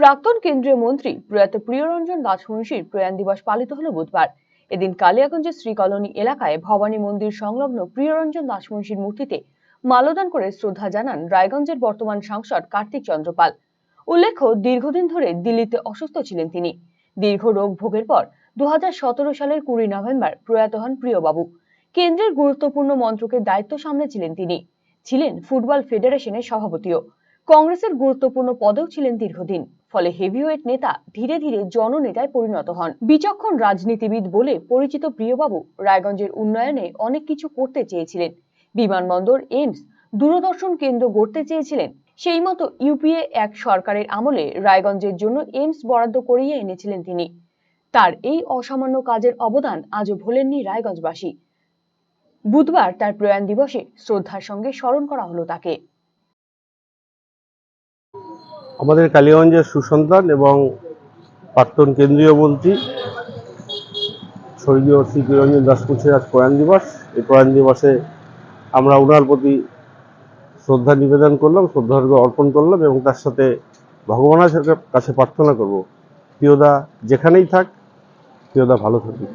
প্রাক্তন কেন্দ্রীয় মন্ত্রী প্রয়াত প্রিয়রঞ্জন রাজবংশীর প্রয়াণ দিবস পালিত হলো বুধবার। এদিন কালিয়াগঞ্জের শ্রীকলোনি এলাকায় ভবানী মন্দির সংলগ্ন প্রিয়রঞ্জন দাসবংশীর মূর্তিতে মালদান করে শ্রদ্ধা জানান রায়গঞ্জের বর্তমান সাংসদ কার্তিক চন্দ্রপাল উল্লেখ্য, দীর্ঘদিন ধরে দিল্লিতে অসুস্থ ছিলেন তিনি। দীর্ঘ রোগ ভোগের পর দু হাজার সতেরো সালের কুড়ি নভেম্বর প্রয়াত হন প্রিয়বাবু। কেন্দ্রের গুরুত্বপূর্ণ মন্ত্রকের দায়িত্ব সামলেছিলেন তিনি। ছিলেন ফুটবল ফেডারেশনের সভাপতিও। কংগ্রেসের গুরুত্বপূর্ণ পদেও ছিলেন দীর্ঘদিন। ফলে হেভিওয়েট নেতা ধীরে ধীরে জননেতায় পরিণত হন। বিচক্ষণ রাজনীতিবিদ বলে পরিচিত প্রিয়বাবু রায়গঞ্জের উন্নয়নে অনেক কিছু করতে চেয়েছিলেন। বিমানবন্দর এইমস দূরদর্শন কেন্দ্র গড়তে চেয়েছিলেন। সেই মতো ইউপিএ এক সরকারের আমলে রায়গঞ্জের জন্য এইমস বরাদ্দ করিয়ে এনেছিলেন তিনি। তার এই অসামান্য কাজের অবদান আজও ভোলেননি রায়গঞ্জবাসী। বুধবার তার প্রয়াণ দিবসে শ্রদ্ধার সঙ্গে স্মরণ করা হলো তাকে। আমাদের কালীগঞ্জের সুসন্তান এবং প্রাক্তন কেন্দ্রীয় মন্ত্রী স্বর্গীয় শ্রী প্রিয়রঞ্জন দাসপুরের আজ প্রয়াণ দিবস। এই প্রয়াণ দিবসে আমরা ওনার প্রতি শ্রদ্ধা নিবেদন করলাম, শ্রদ্ধার্ঘ্য অর্পণ করলাম এবং তার সাথে ভগবানের কাছে প্রার্থনা করব। প্রিয়দা যেখানেই থাক, প্রিয়দা ভালো থাকুক